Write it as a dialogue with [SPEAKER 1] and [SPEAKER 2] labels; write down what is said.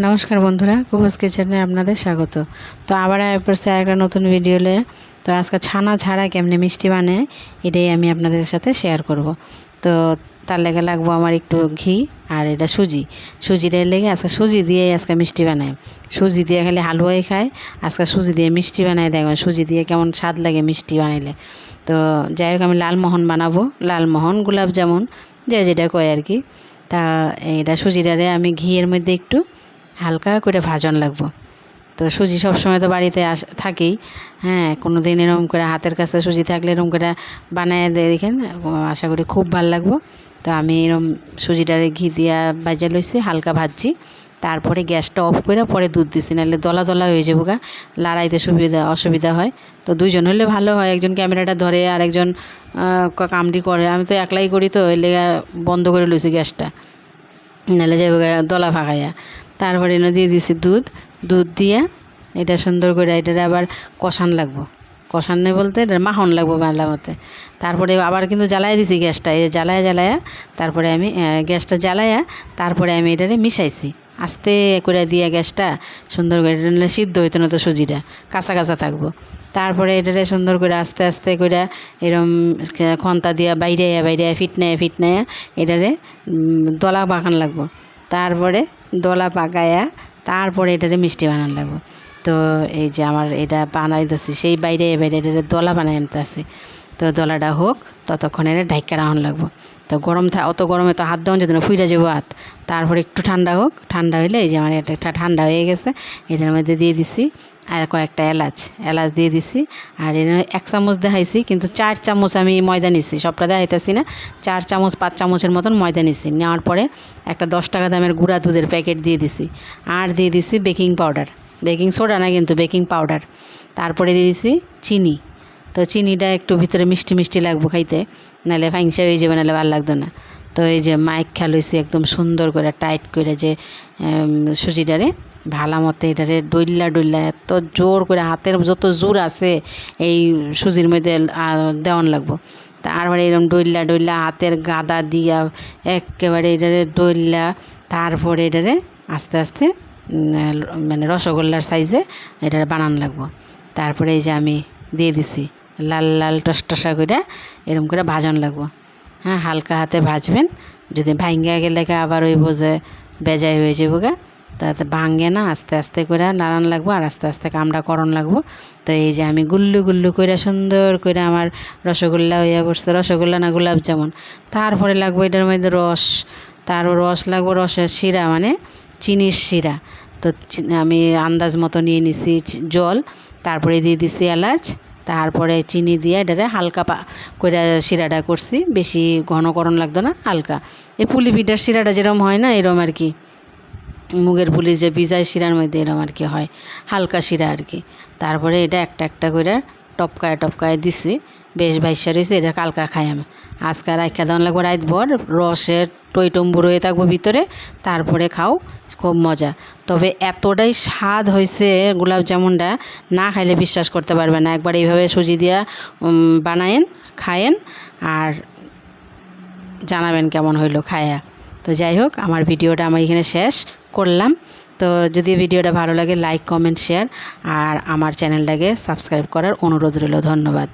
[SPEAKER 1] নমস্কার বন্ধুরা কুকুস কিচেনে আপনাদের স্বাগত। তো আবার পড়ছে একটা নতুন ভিডিওলে তো আজকে ছানা ছাড়া কেমনি মিষ্টি বানায় এটাই আমি আপনাদের সাথে শেয়ার করব। তো তার লেগে লাগবো আমার একটু ঘি আর এটা সুজি। সুজিটার লেগে আজকে সুজি দিয়ে আজকে মিষ্টি বানায় সুজি দিয়ে খালি হালুয়াই খায় আজকে সুজি দিয়ে মিষ্টি বানায় দেখবেন সুজি দিয়ে কেমন স্বাদ লাগে মিষ্টি বানাইলে। তো যাই হোক, আমি লালমোহন বানাবো। লালমোহন, গোলাপ জামুন, যে যেটা কয় আর কি। তা এটা সুজিটারে আমি ঘিয়ের মধ্যে একটু হালকা করে ভাজন লাগবো। তো সুজি সবসময় তো বাড়িতে আস, থাকেই। হ্যাঁ কোনো দিন এরকম করে হাতের কাছে সুজি থাকলে এরকম করে বানায় দেখেন। আশা করি খুব ভালো লাগবো। তো আমি এরকম সুজিটারে ঘি দিয়া বাজা লইছি, হালকা ভাজছি। তারপরে গ্যাসটা অফ করে পরে দুধ দিছি, নাহলে দলা দলা হয়ে যাব গা। লড়াইতে সুবিধা, অসুবিধা হয়। তো দুইজন হলে ভালো হয়। একজন ক্যামেরাটা ধরে আর একজন কামড়ি করে। আমি তো একলাই করি তো এলে বন্ধ করে লইছি গ্যাসটা। নাহলে যাবে দলা ফাঁকাইয়া। তারপরে এনে দিয়ে দিছি দুধ। দুধ দিয়ে এটা সুন্দর করে এটার আবার কষান লাগবো। কষান নেই বলতে এটা মাখন লাগবো বাংলা মতে। তারপরে আবার কিন্তু জ্বালাই দিছি গ্যাসটা। এই জ্বালায়া জ্বালায়া তারপরে আমি গ্যাসটা জ্বালায়া তারপরে আমি এটারে মিশাইছি। আস্তে করে দিয়ে গ্যাসটা সুন্দর করে এটা সিদ্ধ হইতো না তো সুজিটা। কাঁচা কাঁচা থাকব। তারপরে এটারে সুন্দর করে আস্তে আস্তে করে এরম খন্তা দিয়া বাইরে বাইরে ফিটনায় ফিটনায় এটারে দলা বাগান লাগবো। তারপরে দলা পাকায়া তারপরে এটারে মিষ্টি বানানো লাগবো। তো এই যে আমার এটা বানাইতেছি, সেই বাইরে বাইরে এটা দলা বানাই আনতেছি তো দলাটা হোক ততক্ষণ এটা ঢাইকা রাখুন লাগবো। তো গরম থা অত গরমে তো হাত দেওয়া যেত না, ফুইরা যাব হাত। তারপরে একটু ঠান্ডা হোক, ঠান্ডা হইলে এই যে আমার এটা একটা ঠান্ডা হয়ে গেছে, এটার মধ্যে দিয়ে দিছি আর কয়েকটা এলাচ এলাচ দিয়ে দিছি। আর এর এক চামচ দেখাইছি, কিন্তু চার চামচ আমি ময়দা নিছি, সবটা দেখাইতেছি না। চার চামচ, পাঁচ চামচের মতন ময়দা নিছি, নেওয়ার পরে একটা দশ টাকা দামের গুঁড়া দুধের প্যাকেট দিয়ে দিছি। আর দিয়ে দিছি বেকিং পাউডার। বেকিং সোডা না কিন্তু বেকিং পাউডার। তারপরে দিয়ে দিছি চিনি। তো চিনিটা একটু ভিতরে মিষ্টি মিষ্টি লাগবো খাইতে। নাহলে ভাইংসা হয়ে যাবে, নাহলে ভালো লাগতো না। তো এই যে মাইক খেলইছি একদম সুন্দর করে, টাইট করে যে সুজিটারে। ভালা মতে এটারে ডইল্লা ডইল্লা এত জোর করে, হাতের যত জোর আছে এই সুজির মধ্যে দেওয়ান লাগবো। তারপরে এরকম ডইল্লা ডইল্লা হাতের গাদা দিয়া একেবারে এটারে ডইল্লা, তারপরে এটারে আস্তে আস্তে মানে রসগোল্লার সাইজে এটা বানান লাগবো। তারপরে এই যে আমি দিয়ে দিছি। লাল লাল টসটসা করে এরকম করে ভাজন লাগবো। হ্যাঁ হালকা হাতে ভাজবেন। যদি ভাঙ্গা গেলে আবার ওই বোঝে বেজায় হয়ে যাব গা। তাতে ভাঙ্গে না, আস্তে আস্তে করে নাড়ান লাগবো আর আস্তে আস্তে কামড়া করণ লাগবো। তো এই যে আমি গুল্লু গুল্লু করে সুন্দর করে আমার রসগোল্লা হইয়া পড়ছে, রসগোল্লা না গোলাপ জামুন। তারপরে লাগবো এটার মধ্যে রস। তারও রস লাগবো রসের শিরা মানে চিনির শিরা। তো আমি আন্দাজ মতো নিয়ে নিছি জল, তারপরে দিয়ে দিছি এলাচ। তারপরে চিনি দিয়ে এটারে হালকা পা করে শিরাটা করছি, বেশি ঘনকরণ লাগতো না, হালকা। এই পুলি পিঠার শিরাটা যেরকম হয় না, এরম আর কি। মুগের পুলি যে বিজায় শিরার মধ্যে এরম আর কি হয়, হালকা শিরা আর কি। তারপরে এটা একটা একটা করে টপকায় টপকায় দিছি। বেশ বাইসা রয়েছে এটা কালকা খাই আমি। আজকে রাখা দেওয়ান লাগবো রাত ভর, রসের টইটম্বু রয়ে থাকব ভিতরে, তারপরে খাও, খুব মজা। তবে এতটাই স্বাদ হয়েছে গোলাপ জামুনটা, না খাইলে বিশ্বাস করতে পারবে না। একবার এইভাবে সুজি দিয়া বানায়েন, খায়েন, আর জানাবেন কেমন হইল, খায়া। তো যাই হোক, আমার ভিডিওটা আমার এখানে শেষ করলাম। তো যদি ভিডিওটা ভালো লাগে লাইক কমেন্ট শেয়ার আর আমার চ্যানেলটাকে সাবস্ক্রাইব করার অনুরোধ রইল। ধন্যবাদ।